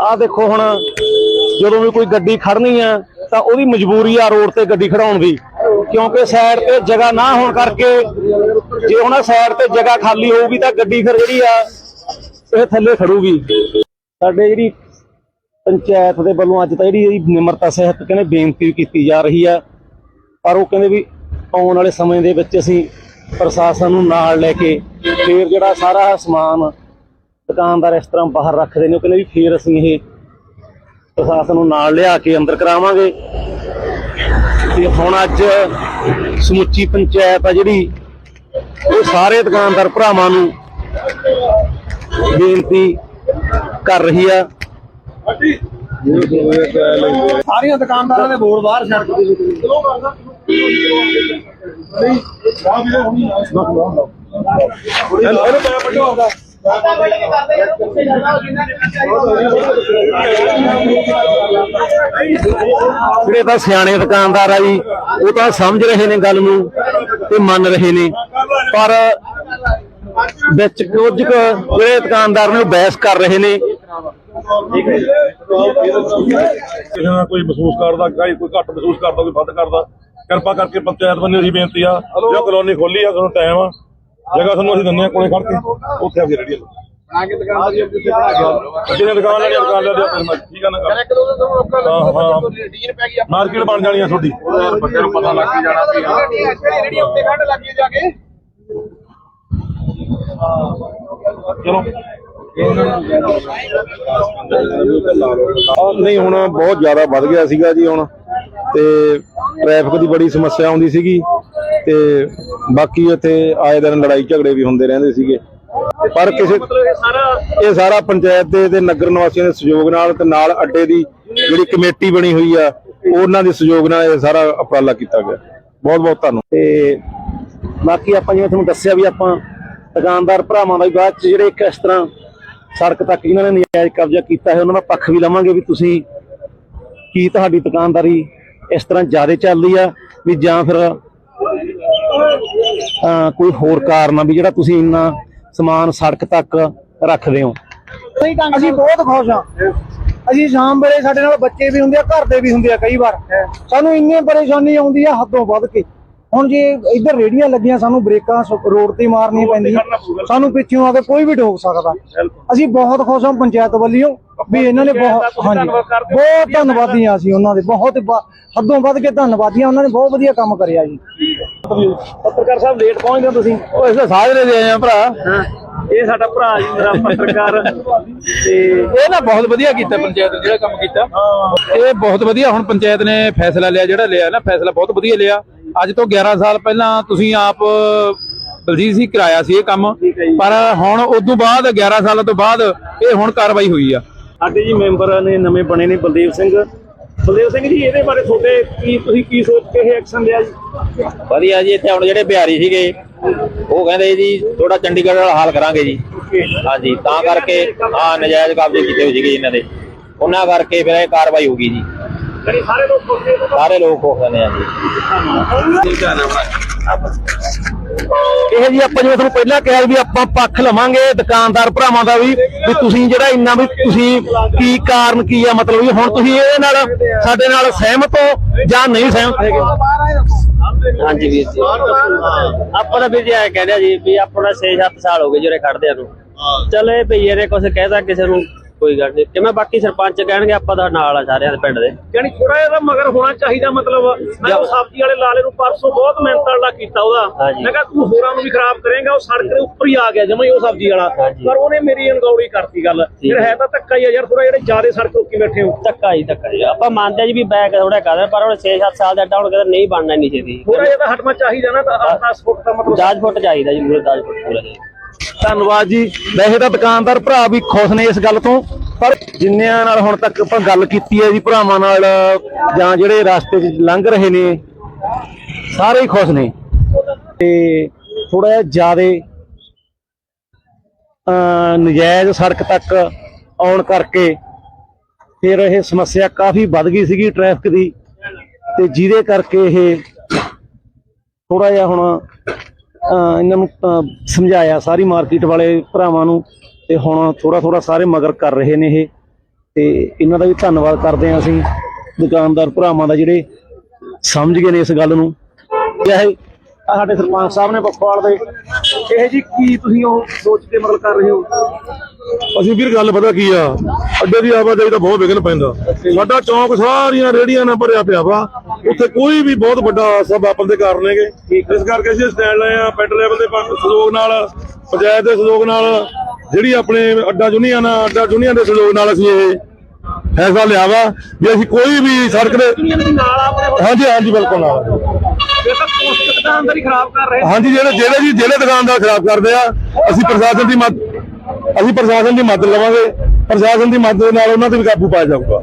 ਆਹ ਦੇਖੋ ਹੁਣ, ਜਦੋਂ ਵੀ ਕੋਈ ਗੱਡੀ ਖੜਨੀ ਆ, ਤਾਂ ਉਹਦੀ ਮਜਬੂਰੀ ਆ ਰੋਡ ਤੇ ਗੱਡੀ ਖੜਾਉਣ ਦੀ। ਕਿਉਂਕਿ ਸਾਈਡ ਤੇ ਜਗ੍ਹਾ ਨਾ ਹੋਣ ਕਰਕੇ, ਜੇ ਹੁਣ ਸਾਈਡ ਤੇ ਜਗ੍ਹਾ ਖਾਲੀ ਹੋਊਗੀ, ਤਾਂ ਗੱਡੀ ਫਿਰ ਜਿਹੜੀ ਆ, ਇਹ ਥੱਲੇ ਖੜੂਗੀ। ਸਾਡੇ ਜਿਹੜੀ ਪੰਚਾਇਤ ਦੇ ਵੱਲੋਂ ਅੱਜ ਤਾਂ ਜਿਹੜੀ ਨਿਮਰਤਾ ਸਹਿਤ ਕਹਿੰਦੇ ਬੇਨਤੀ ਵੀ ਕੀਤੀ ਜਾ ਰਹੀ ਆ। ਪਰ ਉਹ ਕਹਿੰਦੇ ਵੀ ਆਉਣ ਵਾਲੇ ਸਮੇਂ ਦੇ ਵਿੱਚ ਅਸੀਂ ਪ੍ਰਸ਼ਾਸਨ ਨੂੰ ਨਾਲ ਲੈ ਕੇ ਫੇਰ ਜਿਹੜਾ ਸਾਰਾ ਸਮਾਨ ਦੁਕਾਨਦਾਰ ਇਸ ਤਰ੍ਹਾਂ ਬਾਹਰ ਰੱਖਦੇ ਨੇ ਉਹ ਕਹਿੰਦੇ ਵੀ ਫੇਰ ਅਸੀਂ ਇਹ ਪ੍ਰਸ਼ਾਸਨ ਨੂੰ ਨਾਲ ਲਿਆ ਕੇ ਅੰਦਰ ਕਰਾਵਾਂਗੇ। ਤੇ ਹੁਣ ਅੱਜ ਸਮੁੱਚੀ ਪੰਚਾਇਤ ਆ ਜਿਹੜੀ ਉਹ ਸਾਰੇ ਦੁਕਾਨਦਾਰ ਭਰਾਵਾਂ ਨੂੰ ਬੇਨਤੀ ਕਰ ਰਹੀ ਆ। ਸਾਰੀਆਂ ਦੁਕਾਨਦਾਰਾਂ ਦੇ ਬੋਰਡ ਬਾਹਰ ਸੜਕ ਤੇ ਜਿਹੜੇ ਤਾਂ ਸਿਆਣੇ ਦੁਕਾਨਦਾਰ ਆ ਜੀ ਉਹ ਤਾਂ ਸਮਝ ਰਹੇ ਨੇ ਗੱਲ ਨੂੰ ਤੇ ਮੰਨ ਰਹੇ ਨੇ। ਪਰ ਵਿੱਚ ਕੁਝ ਜਿਹੜੇ ਦੁਕਾਨਦਾਰ ਨੇ ਉਹ ਬਹਿਸ ਕਰ ਰਹੇ ਨੇ। ਕਿਸੇ ਨਾਲ ਕੋਈ ਮਹਿਸੂਸ ਕਰਦਾ ਕੋਈ ਕੋਈ ਘੱਟ ਮਹਿਸੂਸ ਕਰਦਾ ਕੋਈ ਵੱਧ ਕਰਦਾ। ਕਿਰਪਾ ਕਰਕੇ ਪੰਚਾਇਤ ਬੰਨੇ ਦੀ ਬੇਨਤੀ ਆ। ਜੋ ਕਲੋਨੀ ਖੋਲੀ ਆ ਤੁਹਾਨੂੰ ਟਾਈਮ ਆ। ਜਗ੍ਹਾ ਤੁਹਾਨੂੰ ਅਸੀਂ ਦਿੰਦੇ ਆ ਕੋਲੇ ਖੜ ਕੇ ਉੱਥੇ ਆ। ਕੇ ਰੇੜੀ ਆ ਕੇ ਦੁਕਾਨ ਦੀ ਉੱਤੇ ਬਣਾ ਗਿਆ ਜਿਹਨੇ ਦੁਕਾਨ ਆ, ਦੁਕਾਨ ਲੈ ਲਿਆ ਠੀਕ ਆ ਨਾ ਗੱਲ? ਇੱਕ ਦੋ ਦਿਨ ਤੁਹਾਨੂੰ ਹਾਂ। ਆਪਣਾ ਡੀਨ ਪੈ ਗਈ ਮਾਰਕੀਟ ਬਣ ਜਾਣੀ ਆ ਤੁਹਾਡੀ। ਬੰਦੇ ਨੂੰ ਪਤਾ ਲੱਗ ਜਾਣਾ ਵੀ ਹਾਂ। ਰੇੜੀ ਉੱਤੇ ਕੱਢ ਲੱਗੀ ਜਾ ਕੇ। ਚਲੋ। ਨਹੀਂ ਹੁਣ ਬਹੁਤ ਜ਼ਿਆਦਾ ਵੱਧ ਗਿਆ ਸੀਗਾ ਜੀ ਹੁਣ। ਤੇ ਟ੍ਰੈਫਿਕ ਦੀ ਬੜੀ ਸਮੱਸਿਆ ਆਉਂਦੀ ਸੀਗੀ ਤੇ ਬਾਕੀ ਇੱਥੇ ਆਏ ਦਿਨ ਲੜਾਈ ਝਗੜੇ ਵੀ ਹੁੰਦੇ ਰਹਿੰਦੇ ਸੀਗੇ। ਪਰ ਕਿਸੇ ਇਹ ਸਾਰਾ ਪੰਚਾਇਤ ਦੇ ਤੇ ਨਗਰ ਨਿਵਾਸੀਆਂ ਦੇ ਸਹਿਯੋਗ ਨਾਲ ਤੇ ਨਾਲ ਅੱਡੇ ਦੀ ਜਿਹੜੀ ਕਮੇਟੀ ਬਣੀ ਹੋਈ ਆ, ਉਹਨਾਂ ਦੇ ਸਹਿਯੋਗ ਨਾਲ ਇਹ ਸਾਰਾ ਉਪਰਾਲਾ ਕੀਤਾ ਗਿਆ। ਬਹੁਤ ਬਹੁਤ ਧੰਨਵਾਦ। ਤੇ ਬਾਕੀ ਆਪਾਂ ਜਿਵੇਂ ਤੁਹਾਨੂੰ ਦੱਸਿਆ ਵੀ ਆਪਾਂ ਦੁਕਾਨਦਾਰ ਭਰਾਵਾਂ ਦਾ ਵੀ ਬਾਅਦ ਚ ਜਿਹੜੇ ਇੱਕ ਇਸ ਤਰ੍ਹਾਂ ਸੜਕ ਤੱਕ ਜਿਨ੍ਹਾਂ ਨੇ ਨਜਾਇਜ਼ ਕਬਜ਼ਾ ਕੀਤਾ ਹੈ, ਉਹਨਾਂ ਦਾ ਪੱਖ ਵੀ ਲਵਾਂਗੇ ਵੀ ਤੁਸੀਂ ਕੀ ਤੁਹਾਡੀ ਦੁਕਾਨਦਾਰੀ ਇਸ ਤਰ੍ਹਾਂ ਜ਼ਿਆਦਾ ਚੱਲਦੀ ਆ ਵੀ ਜਾਂ ਫਿਰ ਕੋਈ ਹੋਰ ਕਾਰਨ ਆ ਵੀ ਜਿਹੜਾ ਤੁਸੀਂ ਇੰਨਾ ਸਮਾਨ ਸੜਕ ਤੱਕ ਰੱਖਦੇ ਹੋ। ਅਸੀਂ ਬਹੁਤ ਖੁਸ਼ ਹਾਂ। ਅਸੀਂ ਸ਼ਾਮ ਵੇਲੇ ਸਾਡੇ ਨਾਲ ਬੱਚੇ ਵੀ ਹੁੰਦੇ ਆ ਘਰ ਦੇ ਵੀ ਹੁੰਦੇ ਆ ਕਈ ਵਾਰ। ਸਾਨੂੰ ਇੰਨੀ ਪਰੇਸ਼ਾਨੀ ਆਉਂਦੀ ਆ ਹੱਦੋਂ ਵੱਧ ਕੇ। ਹੁਣ ਜੇ ਇੱਧਰ ਰੇੜੀਆਂ ਲੱਗੀਆਂ ਸਾਨੂੰ ਬ੍ਰੇਕਾਂ ਸ- ਰੋਡ ਤੇ ਮਾਰਨੀਆਂ ਪੈਂਦੀਆਂ ਸਾਨੂੰ ਪਿੱਛੋਂ ਆ ਕੇ ਕੋਈ ਵੀ ਠੋਕ ਸਕਦਾ। ਅਸੀਂ ਬਹੁਤ ਖੁਸ਼ ਹਾਂ ਪੰਚਾਇਤ ਵੱਲੋਂ ਵੀ ਇਹਨਾਂ ਨੇ ਬਹੁਤ ਹਾਂਜੀ। ਬਹੁਤ ਧੰਨਵਾਦੀ ਹਾਂ। ਅਸੀਂ ਉਹਨਾਂ ਦੇ ਬਹੁਤ ਹੱਦੋਂ ਵੱਧ ਕੇ ਧੰਨਵਾਦੀ ਹਾਂ ਉਹਨਾਂ ਨੇ ਬਹੁਤ ਵਧੀਆ ਕੰਮ ਕਰਿਆ ਜੀ। ਪੱਤਰਕਾਰ ਸਾਹਿਬ ਲੇਟ ਪਹੁੰਚਦੇ ਹੋ ਤੁਸੀਂ? ਉਹ ਇਸ ਸਾਜਰੇ ਦੇ ਆਏ ਆ ਭਰਾ। ਇਹ ਸਾਡਾ ਭਰਾ ਜੀ ਮੇਰਾ ਪੱਤਰਕਾਰ। ਤੇ ਇਹ ਨਾ ਬਹੁਤ ਵਧੀਆ ਕੀਤਾ ਪੰਚਾਇਤ ਨੇ ਜਿਹੜਾ ਕੰਮ ਕੀਤਾ। ਇਹ ਬਹੁਤ ਵਧੀਆ ਹੁਣ ਪੰਚਾਇਤ ਨੇ ਫੈਸਲਾ ਲਿਆ ਜਿਹੜਾ ਲਿਆ ਨਾ ਫੈਸਲਾ ਬਹੁਤ ਵਧੀਆ ਲਿਆ। ਅੱਜ ਤੋਂ 11 ਸਾਲ ਪਹਿਲਾਂ ਤੁਸੀਂ ਆਪ ਬਲਜੀਤ ਸਿੰਘ ਕਰਾਇਆ ਸੀ ਇਹ ਕੰਮ। ਪਰ ਹੁਣ ਉਸ ਤੋਂ ਬਾਅਦ 11 ਸਾਲਾਂ ਤੋਂ ਬਾਅਦ ਇਹ ਹੁਣ ਕਾਰਵਾਈ ਹੋਈ ਆ। ਸਾਡੇ ਜੀ ਮੈਂਬਰ ਨੇ ਨਵੇਂ ਬਣੇ ਨੇ ਬਲਦੇਵ ਸਿੰਘ। ਬਲਦੇਵ ਸਿੰਘ ਜੀ ਇਹਦੇ ਬਾਰੇ ਤੁਹਾਡੇ ਕੀ ਤੁਸੀਂ ਕੀ ਸੋਚ ਕੇ ਇਹ ਐਕਸ਼ਨ ਲਿਆ ਜੀ? ਵਧੀਆ ਜੀ ਇੱਥੇ ਹੁਣ ਜਿਹੜੇ ਬਿਹਾਰੀ ਸੀਗੇ ਉਹ ਕਹਿੰਦੇ ਜੀ ਥੋੜਾ ਚੰਡੀਗੜ੍ਹ ਵਾਲਾ ਹਾਲ ਕਰਾਂਗੇ ਜੀ। ਹਾਂਜੀ ਤਾਂ ਕਰਕੇ ਆ ਨਜਾਇਜ਼ ਕਬਜ਼ੇ ਕੀਤੇ ਹੋਏ ਸੀਗੇ ਇਹਨਾਂ ਦੇ। ਉਹਨਾਂ ਕਰਕੇ ਫਿਰ ਇਹ ਕਾਰਵਾਈ ਹੋ ਗਈ ਜੀ। ਜਿਹੜੀ ਸਾਰੇ ਲੋਕ ਸੋਚਦੇ ਨੇ ਸਾਰੇ ਲੋਕ ਹੋ ਗਏ ਨੇ ਜੀ ਇਹ ਜੀ ਆਪਾਂ ਜਿਵੇਂ ਤੁਹਾਨੂੰ ਪਹਿਲਾਂ ਕਿਹਾ ਵੀ ਆਪਾਂ ਪੱਖ ਲਵਾਂਗੇ ਦੁਕਾਨਦਾਰ ਭਰਾਵਾਂ ਦਾ ਵੀ ਵੀ ਤੁਸੀਂ ਜਿਹੜਾ ਇੰਨਾ ਵੀ ਤੁਸੀਂ ਕੀ ਕਾਰਨ ਕੀ ਆ ਮਤਲਬ ਵੀ ਹੁਣ ਤੁਸੀਂ ਇਹਦੇ ਨਾਲ ਸਾਡੇ ਨਾਲ ਸਹਿਮਤ ਹੋ ਜਾਂ ਨਹੀਂ ਸਹਿਮਤ ਹੈਗੇ? ਹਾਂਜੀ ਵੀਰ ਜੀ। ਆਪਾਂ ਤਾਂ ਵੀਰ ਜੀ ਐ ਕਹਿੰਦੇ ਆ ਜੀ ਵੀ ਆਪਣਾ 6-7 ਸਾਲ ਹੋ ਗਏ ਜਿਹੜੇ ਖੜਦੇ ਆ ਨੂੰ। ਚਲੇ ਭਈਏ ਨੇ ਕੁਝ ਕਹਿਦਾ ਕਿਸੇ ਨੂੰ ਕੋਈ ਗੱਲ ਨਹੀਂ। ਕਿਵੇਂ ਬਾਕੀ ਸਰਪੰਚ ਕਹਿਣਗੇ ਆਪਾਂ ਤਾਂ ਨਾਲ ਆ ਸਾਰਿਆਂ ਦੇ ਪਿੰਡ ਦੇ। ਯਾਨੀ ਥੋੜਾ ਇਹਦਾ ਮਗਰ ਹੋਣਾ ਚਾਹੀਦਾ ਮਤਲਬ ਮੈਂ ਉਹ ਸਬਜ਼ੀ ਵਾਲੇ ਲਾਲੇ ਨੂੰ ਪਰਸੋਂ ਬਹੁਤ ਮਿਹਨਤ ਵਾਲਾ ਕੀਤਾ ਉਹਦਾ। ਮੈਂ ਕਿਹਾ ਤੂੰ ਹੋਰਾਂ ਨੂੰ ਵੀ ਖਰਾਬ ਕਰੇਗਾ ਉਹ ਸੜਕ ਦੇ ਉੱਪਰ ਹੀ ਆ ਗਿਆ ਜਮਾ ਹੀ ਉਹ ਸਬਜ਼ੀ ਵਾਲਾ। ਪਰ ਉਹਨੇ ਮੇਰੀ ਅਣਗੌੜੀ ਕਰਤੀ ਗੱਲ। ਫਿਰ ਹੈ ਤਾਂ ਧੱਕਾ ਹੀ ਆ ਯਾਰ ਥੋੜਾ ਜਿਹੜੇ ਜ਼ਿਆਦਾ ਸੜਕ ਉੱਕੀ ਬੈਠੇ ਹੋ। ਧੱਕਾ ਜੀ ਧੱਕਾ ਜੀ। ਆਪਾਂ ਮੰਨਦੇ ਜੀ ਵੀ ਬੈਕ ਥੋੜਾ ਕਰਦੇ ਪਰ ਹੁਣ 6-7 ਸਾਲ ਦਾ ਹੁਣ ਕਿਤੇ ਨਹੀਂ ਬਣਨਾ ਨਹੀਂ ਛੇਤੀ। ਥੋੜਾ ਜਿਹਾ ਹਟਣਾ ਚਾਹੀਦਾ ਨਾ ਤਾਂ 10 ਫੁੱਟ ਦਾ ਮਤਲਬ 10 ਫੁੱਟ ਚਾਹੀਦਾ ਜੀ ਪੂਰੇ 10 ਫੁੱਟ ਪੂਰਾ। ਧੰਨਵਾਦ ਜੀ। ਵੈਸੇ ਤਾਂ ਦੁਕਾਨਦਾਰ ਭਰਾ ਵੀ ਖੁਸ਼ ਨੇ ਇਸ ਗੱਲ ਤੋਂ ਪਰ ਜਿੰਨਿਆਂ ਨਾਲ ਹੁਣ ਤੱਕ ਆਪਾਂ ਗੱਲ ਕੀਤੀ ਹੈ ਜੀ ਭਰਾਵਾਂ ਨਾਲ ਜਾਂ ਜਿਹੜੇ ਰਸਤੇ 'ਚ ਲੰਘ ਰਹੇ ਨੇ ਸਾਰੇ ਹੀ ਖੁਸ਼ ਨੇ। ਤੇ ਥੋੜਾ ਜਿਹਾ ਜ਼ਿਆਦੇ ਅਹ, ਨਜਾਇਜ਼ ਸੜਕ ਤੱਕ ਆਉਣ ਕਰਕੇ ਫਿਰ ਇਹ ਸਮੱਸਿਆ ਕਾਫੀ ਵੱਧ ਗਈ ਸੀਗੀ ਟ੍ਰੈਫਿਕ ਦੀ ਤੇ ਜਿਹਦੇ ਕਰਕੇ ਇਹ ਥੋੜਾ ਜਿਹਾ ਹੁਣ ਇਹਨਾਂ ਨੂੰ ਸਮਝਾਇਆ ਸਾਰੀ ਮਾਰਕੀਟ ਵਾਲੇ ਭਰਾਵਾਂ ਨੂੰ ਤੇ ਹੁਣ ਥੋੜਾ ਥੋੜਾ ਸਾਰੇ ਮਗਰ ਕਰ ਰਹੇ ਨੇ ਇਹ। ਤੇ ਇਹਨਾਂ ਦਾ ਵੀ ਧੰਨਵਾਦ ਕਰਦੇ ਹਾਂ ਅਸੀਂ ਦੁਕਾਨਦਾਰ ਭਰਾਵਾਂ ਦਾ ਜਿਹੜੇ ਸਮਝ ਗਏ ਨੇ ਇਸ ਗੱਲ ਨੂੰ। ਆਹ ਸਾਡੇ ਸਰਪੰਚ ਸਾਹਿਬ ਨੇ ਪਖਵਾਲ ਦੇ। ਇਹ ਜੀ ਕੀ ਤੁਸੀਂ ਉਹ ਸੋਚ ਕੇ ਮਤਲਬ ਕਰ ਰਹੇ ਹੋ? ਅਸੀਂ ਵੀਰ ਗੱਲ ਪਤਾ ਕੀ ਆ? ਅੱਡੇ ਦੀ ਆਵਾਜਾਈ ਦਾ ਬਹੁਤ ਵਿਘਨ ਪੈਂਦਾ। ਸਾਡਾ ਚੌਂਕ ਸਾਰੀਆਂ ਰੇੜੀਆਂ ਨਾਲ ਭਰਿਆ ਪਿਆ ਵਾ। ਉੱਥੇ ਕੋਈ ਵੀ ਬਹੁਤ ਵੱਡਾ ਸਭ ਆਪਲ ਦੇ ਕਾਰਨ ਹੈਗੇ। ਇਸ ਕਰਕੇ ਅਸੀਂ ਸਟੈਂਡ ਲਏ ਆ ਪਿੰਡ ਲੈਵਲ ਦੇ ਸਹਿਯੋਗ ਨਾਲ ਪੰਚਾਇਤ ਦੇ ਸਹਿਯੋਗ ਨਾਲ ਜਿਹੜੀ ਆਪਣੇ ਅੱਡਾ ਯੂਨੀਅਨ ਆ ਅੱਡਾ ਯੂਨੀਅਨ ਦੇ ਸਹਿਯੋਗ ਨਾਲ ਅਸੀਂ ਇਹ ਫੈਸਲਾ ਲਿਆ ਵਾ ਵੀ ਅਸੀਂ ਕੋਈ ਵੀ ਸੜਕ ਦੇ ਹਾਂਜੀ ਹਾਂਜੀ ਬਿਲਕੁਲ ਨਾਲ ਹਾਂਜੀ ਜਿਹੜੇ ਜਿਹੜੇ ਜੀ ਜਿਹੜੇ ਦੁਕਾਨਦਾਰ ਖਰਾਬ ਕਰਦੇ ਆ ਅਸੀਂ ਪ੍ਰਸ਼ਾਸਨ ਦੀ ਮਦਦ ਅਸੀਂ ਪ੍ਰਸ਼ਾਸਨ ਦੀ ਮਦਦ ਲਵਾਂਗੇ। ਪ੍ਰਸ਼ਾਸਨ ਦੀ ਮਦਦ ਨਾਲ ਉਹਨਾਂ ਤੇ ਵੀ ਕਾਬੂ ਪਾਇਆ ਜਾਊਗਾ।